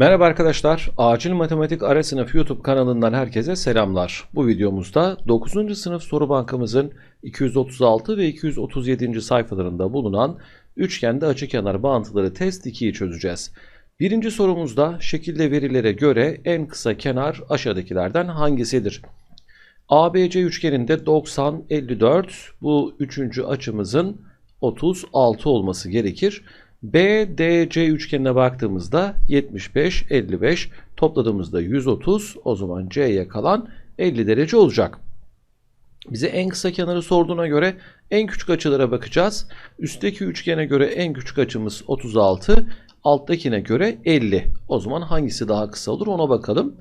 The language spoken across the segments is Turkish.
Merhaba arkadaşlar, Acil Matematik Ara Sınıf YouTube kanalından herkese selamlar. Bu videomuzda 9. sınıf soru bankamızın 236 ve 237. sayfalarında bulunan üçgende açıkenar bağıntıları test 2'yi çözeceğiz. Birinci sorumuzda şekilde verilere göre en kısa kenar aşağıdakilerden hangisidir? ABC üçgeninde 90, 54 bu üçüncü açımızın 36 olması gerekir. BDC üçgenine baktığımızda 75, 55 topladığımızda 130 o zaman C'ye kalan 50 derece olacak. Bize en kısa kenarı sorduğuna göre en küçük açılara bakacağız. Üstteki üçgene göre en küçük açımız 36, alttakine göre 50. O zaman hangisi daha kısa olur ona bakalım.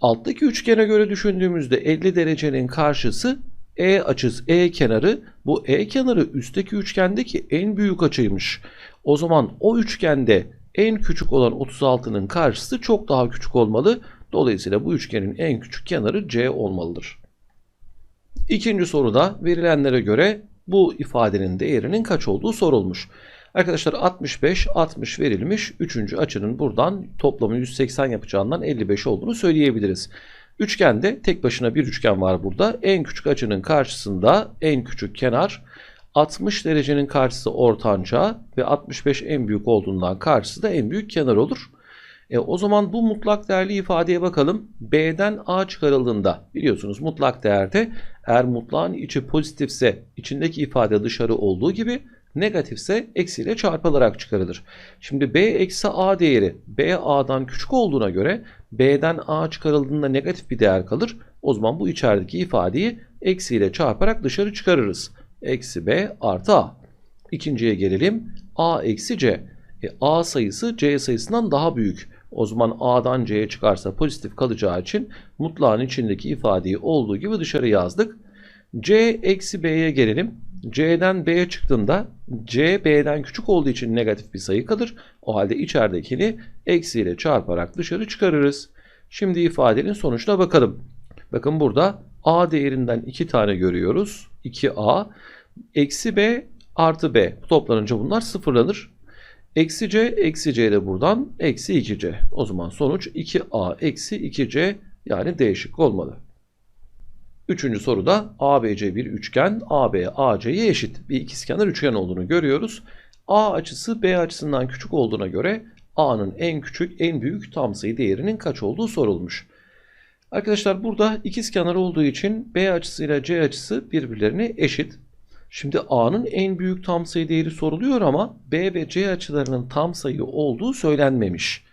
Alttaki üçgene göre düşündüğümüzde 50 derecenin karşısı E açısı E kenarı. Bu E kenarı üstteki üçgendeki en büyük açıymış. O zaman o üçgende en küçük olan 36'nın karşısı çok daha küçük olmalı. Dolayısıyla bu üçgenin en küçük kenarı C olmalıdır. İkinci soruda verilenlere göre bu ifadenin değerinin kaç olduğu sorulmuş. Arkadaşlar 65, 60 verilmiş. Üçüncü açının buradan toplamı 180 yapacağından 55 olduğunu söyleyebiliriz. Üçgende tek başına bir üçgen var burada. En küçük açının karşısında en küçük kenar 60 derecenin karşısı ortanca ve 65 en büyük olduğundan karşısı da en büyük kenar olur. E, o zaman bu mutlak değerli ifadeye bakalım. B'den A çıkarıldığında biliyorsunuz mutlak değerde eğer mutlağın içi pozitifse içindeki ifade dışarı olduğu gibi negatifse eksiyle çarpılarak çıkarılır. Şimdi B eksi A değeri B A'dan küçük olduğuna göre B'den A çıkarıldığında negatif bir değer kalır. O zaman bu içerideki ifadeyi eksiyle çarparak dışarı çıkarırız. Eksi B artı A. İkinciye gelelim. A eksi C. E, A sayısı C sayısından daha büyük. O zaman A'dan C'ye çıkarsa pozitif kalacağı için mutlağın içindeki ifadeyi olduğu gibi dışarı yazdık. C eksi B'ye gelelim. C'den B'ye çıktığında C B'den küçük olduğu için negatif bir sayı kalır. O halde içeridekini eksiyle çarparak dışarı çıkarırız. Şimdi ifadenin sonuçuna bakalım. Bakın burada A değerinden 2 tane görüyoruz. 2A eksi B artı B. Toplanınca bunlar sıfırlanır. Eksi C eksi C de buradan eksi 2C. O zaman sonuç 2A eksi 2C yani D şık olmalı. Üçüncü soruda ABC bir üçgen AB AC'ye eşit bir ikizkenar üçgen olduğunu görüyoruz. A açısı B açısından küçük olduğuna göre A'nın en küçük en büyük tam sayı değerinin kaç olduğu sorulmuş. Arkadaşlar burada ikizkenar olduğu için B açısıyla C açısı birbirlerine eşit. Şimdi A'nın en büyük tam sayı değeri soruluyor ama B ve C açılarının tam sayı olduğu söylenmemiş.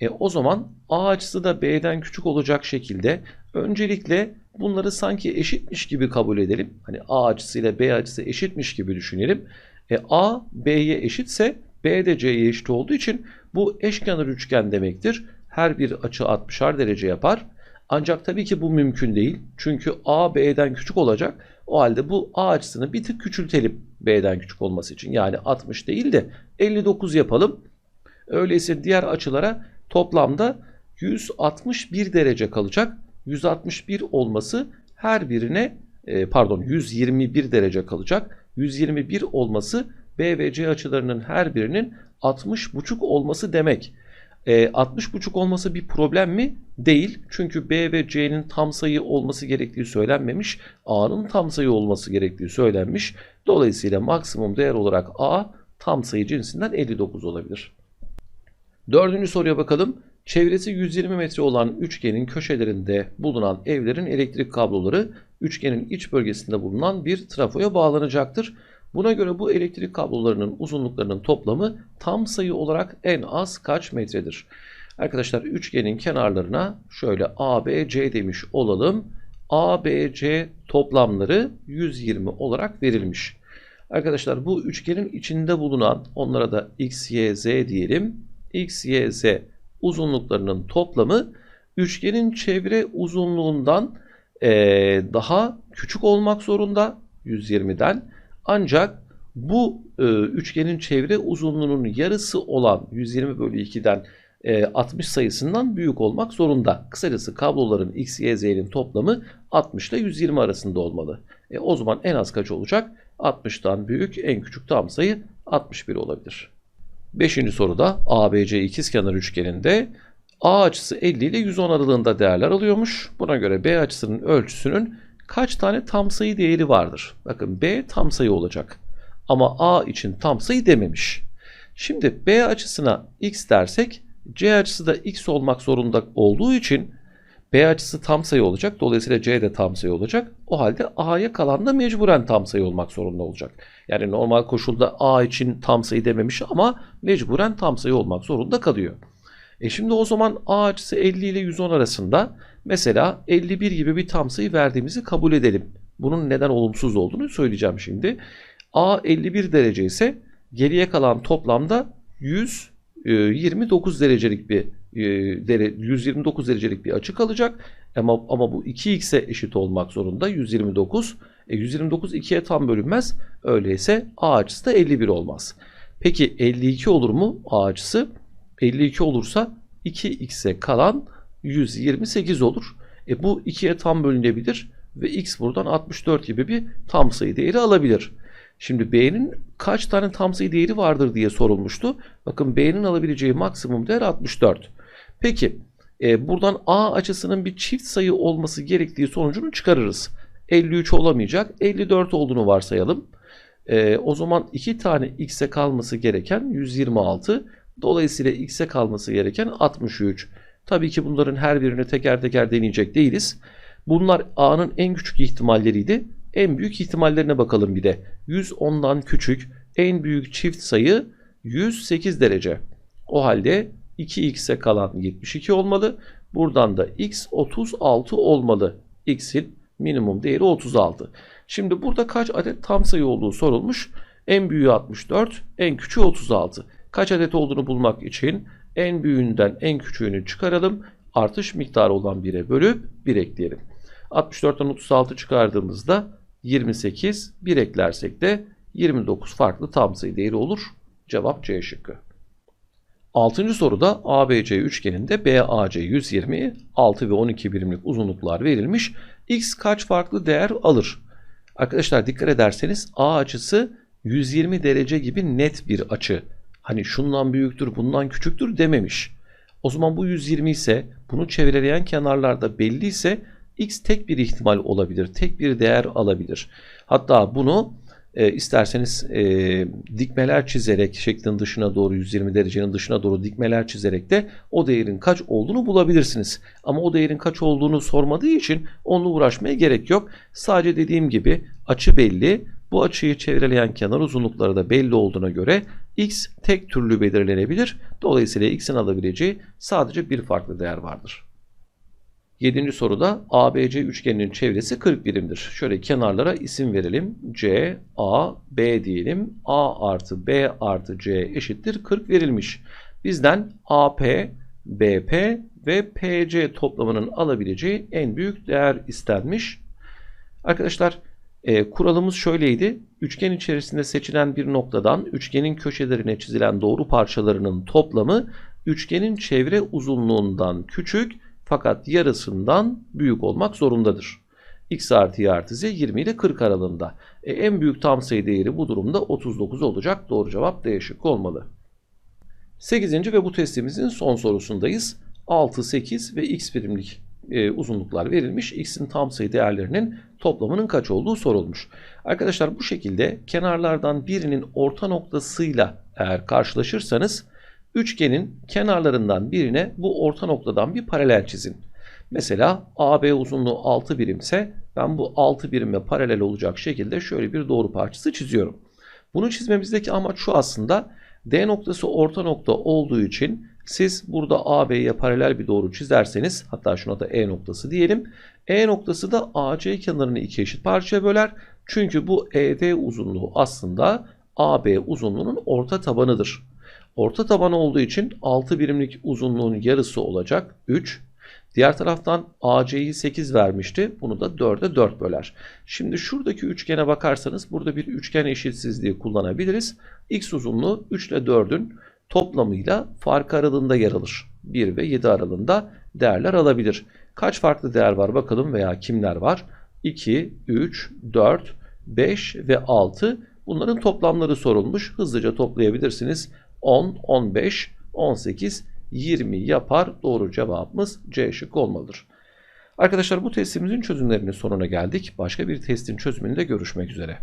E, o zaman A açısı da B'den küçük olacak şekilde öncelikle bunları sanki eşitmiş gibi kabul edelim. Hani A açısı ile B açısı eşitmiş gibi düşünelim. E, A B'ye eşitse B de C'ye eşit olduğu için bu eşkenar üçgen demektir. Her bir açı 60'ar derece yapar. Ancak tabii ki bu mümkün değil. Çünkü A B'den küçük olacak. O halde bu A açısını bir tık küçültelim B'den küçük olması için. Yani 60 değil de 59 yapalım. Öyleyse diğer açılara toplamda 161 derece kalacak. 161 olması her birine e, pardon 121 derece kalacak. 121 olması B ve C açılarının her birinin 60,5 olması demek. E, 60,5 olması bir problem mi? Değil. Çünkü B ve C'nin tam sayı olması gerektiği söylenmemiş. A'nın tam sayı olması gerektiği söylenmiş. Dolayısıyla maksimum değer olarak A tam sayı cinsinden 59 olabilir. Dördüncü soruya bakalım. Çevresi 120 metre olan üçgenin köşelerinde bulunan evlerin elektrik kabloları üçgenin iç bölgesinde bulunan bir trafoya bağlanacaktır. Buna göre bu elektrik kablolarının uzunluklarının toplamı tam sayı olarak en az kaç metredir? Arkadaşlar üçgenin kenarlarına şöyle ABC demiş olalım. ABC toplamları 120 olarak verilmiş. Arkadaşlar bu üçgenin içinde bulunan onlara da x, y, z diyelim. x, y, z uzunluklarının toplamı üçgenin çevre uzunluğundan ee, daha küçük olmak zorunda 120'den. Ancak bu e, üçgenin çevre uzunluğunun yarısı olan 120 bölü 2'den e, 60 sayısından büyük olmak zorunda. Kısacası kabloların x, y, z'nin toplamı 60 ile 120 arasında olmalı. E, o zaman en az kaç olacak? 60'tan büyük en küçük tam sayı 61 olabilir. Beşinci soruda ABC ikizkenar üçgeninde A açısı 50 ile 110 aralığında değerler alıyormuş. Buna göre B açısının ölçüsünün kaç tane tam sayı değeri vardır? Bakın B tam sayı olacak. Ama A için tam sayı dememiş. Şimdi B açısına x dersek C açısı da x olmak zorunda olduğu için B açısı tam sayı olacak. Dolayısıyla C de tam sayı olacak. O halde A'ya kalan da mecburen tam sayı olmak zorunda olacak. Yani normal koşulda A için tam sayı dememiş ama mecburen tam sayı olmak zorunda kalıyor. E şimdi o zaman A açısı 50 ile 110 arasında mesela 51 gibi bir tam sayı verdiğimizi kabul edelim. Bunun neden olumsuz olduğunu söyleyeceğim şimdi. A 51 derece ise geriye kalan toplamda 129 derecelik bir e, 129 derecelik bir açı kalacak. Ama, ama bu 2x'e eşit olmak zorunda 129. E, 129 2'ye tam bölünmez. Öyleyse A açısı da 51 olmaz. Peki 52 olur mu A açısı? 52 olursa 2x'e kalan 128 olur. E bu 2'ye tam bölünebilir ve x buradan 64 gibi bir tam sayı değeri alabilir. Şimdi B'nin kaç tane tam sayı değeri vardır diye sorulmuştu. Bakın B'nin alabileceği maksimum değer 64. Peki e, buradan A açısının bir çift sayı olması gerektiği sonucunu çıkarırız. 53 olamayacak. 54 olduğunu varsayalım. E, o zaman 2 tane x'e kalması gereken 126. Dolayısıyla x'e kalması gereken 63. Tabii ki bunların her birini teker teker deneyecek değiliz. Bunlar A'nın en küçük ihtimalleriydi. En büyük ihtimallerine bakalım bir de. 110'dan küçük en büyük çift sayı 108 derece. O halde 2x'e kalan 72 olmalı. Buradan da x 36 olmalı. x'in minimum değeri 36. Şimdi burada kaç adet tam sayı olduğu sorulmuş. En büyüğü 64, en küçüğü 36. Kaç adet olduğunu bulmak için en büyüğünden en küçüğünü çıkaralım. Artış miktarı olan 1'e bölüp 1 ekleyelim. 64'ten 36 çıkardığımızda 28, 1 eklersek de 29 farklı tam sayı değeri olur. Cevap C şıkkı. Altıncı soruda ABC üçgeninde BAC 120, 6 ve 12 birimlik uzunluklar verilmiş. X kaç farklı değer alır? Arkadaşlar dikkat ederseniz A açısı 120 derece gibi net bir açı. Hani şundan büyüktür, bundan küçüktür dememiş. O zaman bu 120 ise bunu çevreleyen kenarlarda belli ise x tek bir ihtimal olabilir. Tek bir değer alabilir. Hatta bunu e, isterseniz e, dikmeler çizerek şeklin dışına doğru 120 derecenin dışına doğru dikmeler çizerek de o değerin kaç olduğunu bulabilirsiniz. Ama o değerin kaç olduğunu sormadığı için onunla uğraşmaya gerek yok. Sadece dediğim gibi açı belli. Bu açıyı çevreleyen kenar uzunlukları da belli olduğuna göre x tek türlü belirlenebilir. Dolayısıyla x'in alabileceği sadece bir farklı değer vardır. Yedinci soruda ABC üçgeninin çevresi 40 birimdir. Şöyle kenarlara isim verelim. C, A, B diyelim. A artı B artı C eşittir 40 verilmiş. Bizden AP, BP ve PC toplamının alabileceği en büyük değer istenmiş. Arkadaşlar e, kuralımız şöyleydi. Üçgen içerisinde seçilen bir noktadan üçgenin köşelerine çizilen doğru parçalarının toplamı üçgenin çevre uzunluğundan küçük fakat yarısından büyük olmak zorundadır. x artı y artı z 20 ile 40 aralığında. E, en büyük tam sayı değeri bu durumda 39 olacak. Doğru cevap D şıkkı olmalı. 8. ve bu testimizin son sorusundayız. 6, 8 ve x birimlik e, uzunluklar verilmiş. X'in tam sayı değerlerinin toplamının kaç olduğu sorulmuş. Arkadaşlar bu şekilde kenarlardan birinin orta noktasıyla eğer karşılaşırsanız Üçgenin kenarlarından birine bu orta noktadan bir paralel çizin. Mesela AB uzunluğu 6 birimse ben bu 6 birime paralel olacak şekilde şöyle bir doğru parçası çiziyorum. Bunu çizmemizdeki amaç şu aslında D noktası orta nokta olduğu için siz burada AB'ye paralel bir doğru çizerseniz hatta şuna da E noktası diyelim. E noktası da AC kenarını iki eşit parçaya böler. Çünkü bu ED uzunluğu aslında AB uzunluğunun orta tabanıdır. Orta taban olduğu için 6 birimlik uzunluğun yarısı olacak 3. Diğer taraftan AC'yi 8 vermişti. Bunu da 4'e 4 böler. Şimdi şuradaki üçgene bakarsanız burada bir üçgen eşitsizliği kullanabiliriz. X uzunluğu 3 ile 4'ün toplamıyla fark aralığında yer alır. 1 ve 7 aralığında değerler alabilir. Kaç farklı değer var bakalım veya kimler var? 2, 3, 4, 5 ve 6. Bunların toplamları sorulmuş. Hızlıca toplayabilirsiniz. 10, 15, 18, 20 yapar. Doğru cevabımız C şıkkı olmalıdır. Arkadaşlar bu testimizin çözümlerinin sonuna geldik. Başka bir testin çözümünde görüşmek üzere.